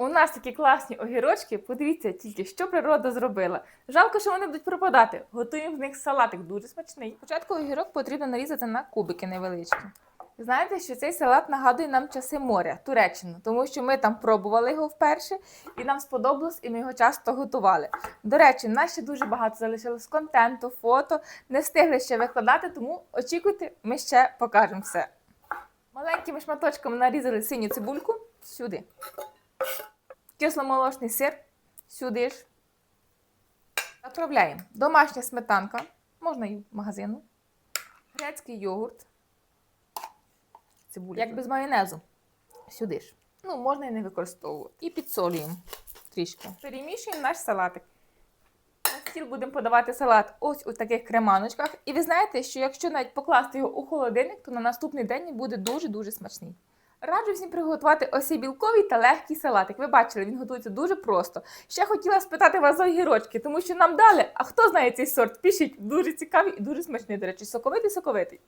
У нас такі класні огірочки. Подивіться тільки, що природа зробила. Жалко, що вони будуть пропадати. Готуємо з них салатик дуже смачний. Спочатку огірок потрібно нарізати на кубики невеличкі. Знаєте, що цей салат нагадує нам часи моря, Туреччину, тому що ми там пробували його вперше, і нам сподобалось, і ми його часто готували. До речі, нас ще дуже багато залишилось контенту, фото, не встигли ще викладати, тому очікуйте, ми ще покажемо все. Маленькими шматочками нарізали синю цибульку сюди. Кисломолочний сир сюди ж. Заправляємо домашня сметанка, можна і в магазину, грецький йогурт, цибуля, як без майонезу. Сюди ж. Ну, можна і не використовувати. І підсолюємо трішки. Перемішуємо наш салатик. На стіл будемо подавати салат ось у таких креманочках. І ви знаєте, що якщо навіть покласти його у холодильник, то на наступний день він буде дуже-дуже смачний. Раджу всім приготувати ось цей білковий та легкий салатик. Ви бачили, він готується дуже просто. Ще хотіла спитати вас за огірочки, тому що нам дали. А хто знає цей сорт? Пишіть, дуже цікавий і дуже смачний, до речі, соковитий соковитий.